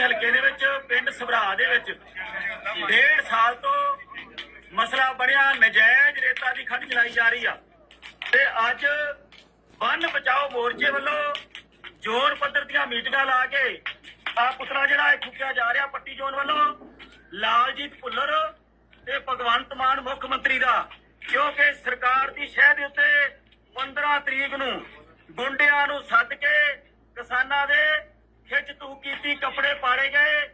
ਹਲਕੇ ਦੇ ਵਿੱਚ, ਪਿੰਡ ਸਭਰਾ ਦੇ ਵਿੱਚ। ਡੇਢ ਸਾਲ ਤੋਂ ਮਸਲਾ ਬਣਿਆ, ਨਜਾਇਜ਼ ਰੇਤਾ ਦੀ ਖੱਡ ਚਲਾਈ ਜਾ ਰਹੀ ਆ। ਤੇ ਅੱਜ ਬੰਨ ਬਚਾਓ ਮੋਰਚੇ ਵੱਲੋਂ ਜ਼ੋਰ ਪੱਧਰ ਦੀਆਂ ਮੀਟਿੰਗਾਂ ਲਾ ਕੇ ਆ ਪੁਤਲਾ ਜਿਹੜਾ ਇਹ ਫੁੱਕਿਆ ਜਾ ਰਿਹਾ ਪੱਟੀ ਜ਼ੋਨ ਵੱਲੋਂ, ਲਾਲਜੀਤ ਭੁੱਲਰ ਤੇ ਭਗਵੰਤ ਮਾਨ ਮੁੱਖ ਮੰਤਰੀ ਦਾ। ਕਿਉਂਕਿ ਸਰਕਾਰ ਦੀ ਸ਼ਹਿ ਦੇ ਉੱਤੇ 15 ਤਰੀਕ ਨੂੰ ਗੁੰਡਿਆਂ ਨੂੰ ਸੱਦ ਕੇ ਕਿਸਾਨਾਂ ਦੇ ਖਿੱਚ ਤੂ ਕੱਪੜੇ ਪਾੜੇ ਗਏ,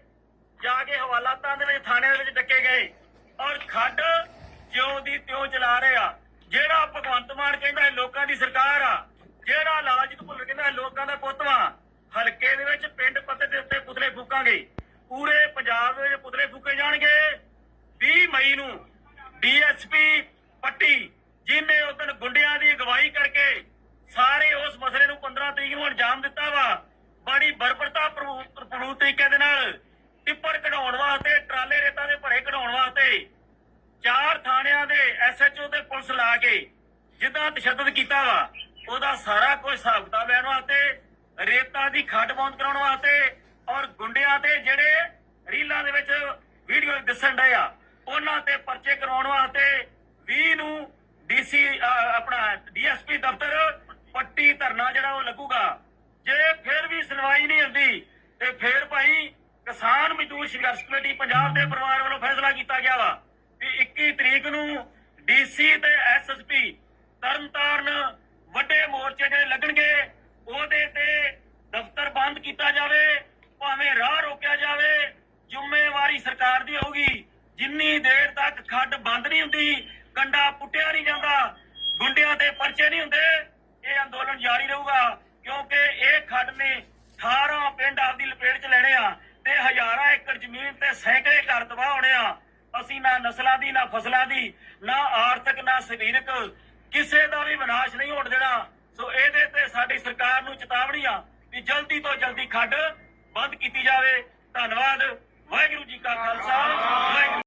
ਜਾ ਕੇ ਹਵਾਲਾਤਾਂ ਦੇ ਵਿੱਚ ਥਾਣਿਆਂ ਦੇ ਵਿੱਚ ਡੱਕੇ ਗਏ। ਔਰ ਖੱਡ ਜਿਉਂ ਦੀ ਤਿਉਂ ਚਲਾ ਰਹੇ ਆ। ਜਿਹੜਾ ਭਗਵੰਤ ਮਾਨ ਕਹਿੰਦਾ ਇਹ ਲੋਕਾਂ ਦੀ ਸਰਕਾਰ ਆ, ਜਿਹੜਾ ਲਾਲਜੀਤ ਭੁੱਲਰ ਕਹਿੰਦਾ ਇਹ ਲੋਕਾਂ ਦਾ ਪੁੱਤ ਹਲਕੇ ਦੇ ਵਿੱਚ ਪਿੰਡ ਪੱਤੇ ਦੇ ਉੱਤੇ ਪੁਤਲੇ ਫੂਕਾਂਗੇ। ਪੂਰੇ ਪੰਜਾਬ ਦੇ ਵਿੱਚ ਪੁਤਲੇ ਫੂਕੇ ਜਾਣਗੇ। 20 ਮਈ ਨੂੰ ਡੀਐਸਪੀ ਪੱਟੀ ਜਿਨੇ ਉਦੋਂ ਗੁੰਡਿਆਂ ਦੀ ਅਗਵਾਈ ਕਰਕੇ ਸਾਰੇ ਉਸ ਮਸਲੇ ਨੂੰ 15 ਤਰੀਕ ਨੂੰ ਅੰਜਾਮ ਦਿੱਤਾ ਵਾ। ਬੜੀ ਬਰਬਰ ਪ੍ਰਭੂ ਤਰੀਕੇ ਦੇ ਨਾਲ ਟਿੱਪਰ ਕਢਾਉਣ ਵਾਸਤੇ, ਟਰਾਲੇ ਰੇਤਾਂ ਦੇ ਭਰੇ ਕਢਾਉਣ ਵਾਸਤੇ ਚਾਰ ਥਾਣਿਆਂ ਦੇ ਐਸਐਚਓ ਤੇ ਪੁਲਿਸ ਲਾ ਕੇ ਜਿੱਦਾਂ ਤਸ਼ੱਦਦ ਕੀਤਾ ਵਾ, ਉਹਦਾ ਸਾਰਾ ਕੁਝ ਹਿਸਾਬ ਕਿਤਾਬ ਲੈਣ ਵਾਸਤੇ, ਰੇਤਾਂ ਦੀ ਖੱਡ ਬੌਂਦ ਕਰਾਉਣ ਵਾਸਤੇ ਔਰ ਗੁੰਡਿਆਂ ਤੇ ਜਿਹੜੇ ਰੀਲਾਂ ਦੇ ਵਿੱਚ ਵੀਡੀਓ ਦਿਸਣ ਡਏ ਆ, ਉਹਨਾਂ ਤੇ ਪਰਚੇ ਕਰਾਉਣ ਵਾਸਤੇ 20 ਨੂੰ ਡੀਸੀ ਆਪਣਾ ਡੀਐਸਪੀ ਦਫ਼ਤਰ ਪੱਟੀ ਧਰਨਾ ਜਿਹੜਾ ਉਹ ਲੱਗੂਗਾ। ਜੇ ਫਿਰ ਵੀ ਸੁਣਵਾਈ ਨਹੀਂ ਤੇ ਫਿਰ ਭਾਈ ਕਿਸਾਨ ਮਜ਼ਦੂਰ ਸੰਘਰਸ਼ ਕਮੇਟੀ ਪੰਜਾਬ ਦੇ ਪਰਿਵਾਰ ਵੱਲੋਂ ਫੈਸਲਾ ਕੀਤਾ ਗਿਆ ਵਾ ਵੀ 21 ਤਰੀਕ ਨੂੰ ਡੀਸੀ ਤੇ ਐਸਐਸਪੀ ਤਰਨਤਾਰਨ ਵੱਡੇ ਮੋਰਚੇ ਜਿਹੜੇ ਲੱਗਣਗੇ, ਉਹਦੇ ਤੇ ਦਫ਼ਤਰ ਬੰਦ ਕੀਤਾ ਜਾਵੇ, ਭਾਵੇਂ ਰਾਹ ਰੋਕਿਆ ਜਾਵੇ, ਜ਼ਿੰਮੇਵਾਰੀ ਸਰਕਾਰ ਦੀ ਹੋਊਗੀ। ਜਿੰਨੀ ਦੇਰ ਤੱਕ ਖੱਡ ਬੰਦ ਨਹੀਂ ਹੁੰਦੀ, ਕੰਡਾ ਪੁੱਟਿਆ ਨਹੀਂ ਜਾਂਦਾ, ਗੁੰਡਿਆਂ ਤੇ ਪਰਚੇ ਨਹੀਂ ਹੁੰਦੇ, ਇਹ ਅੰਦੋਲਨ ਜਾਰੀ ਰਹੂਗਾ, ਕਿਉਂਕਿ ਇਹ ਖੱਡ ਨੇ 18 ਪਿੰਡ ਆਪਦੀ ਲਪੇਟ 'ਚ ਲੈਣੇ ਆ ਤੇ ਹਜ਼ਾਰਾਂ ਏਕੜ ਜ਼ਮੀਨ ਤੇ ਸੈਂਕੜੇ ਘਰ ਤਬਾਹ ਹੋਣੇ ਆ। ਅਸੀਂ ਨਾ ਨਸਲਾਂ ਦੀ, ਨਾ ਫਸਲਾਂ ਦੀ, ਨਾ ਆਰਥਿਕ, ਨਾ ਸਰੀਰਕ ਕਿਸੇ ਦਾ ਵੀ ਵਿਨਾਸ਼ ਨਹੀਂ ਹੋਣ ਦੇਣਾ। ਸੋ ਇਹਦੇ ਤੇ ਸਾਡੀ ਸਰਕਾਰ ਨੂੰ ਚੇਤਾਵਨੀ ਆ ਕਿ ਜਲਦੀ ਤੋਂ ਜਲਦੀ ਖੱਡ ਬੰਦ ਕੀਤੀ ਜਾਵੇ। ਧੰਨਵਾਦ। ਵਾਹਿਗੁਰੂ ਜੀ ਕਾ ਖਾਲਸਾ। ਵਾਹਿਗੁਰੂ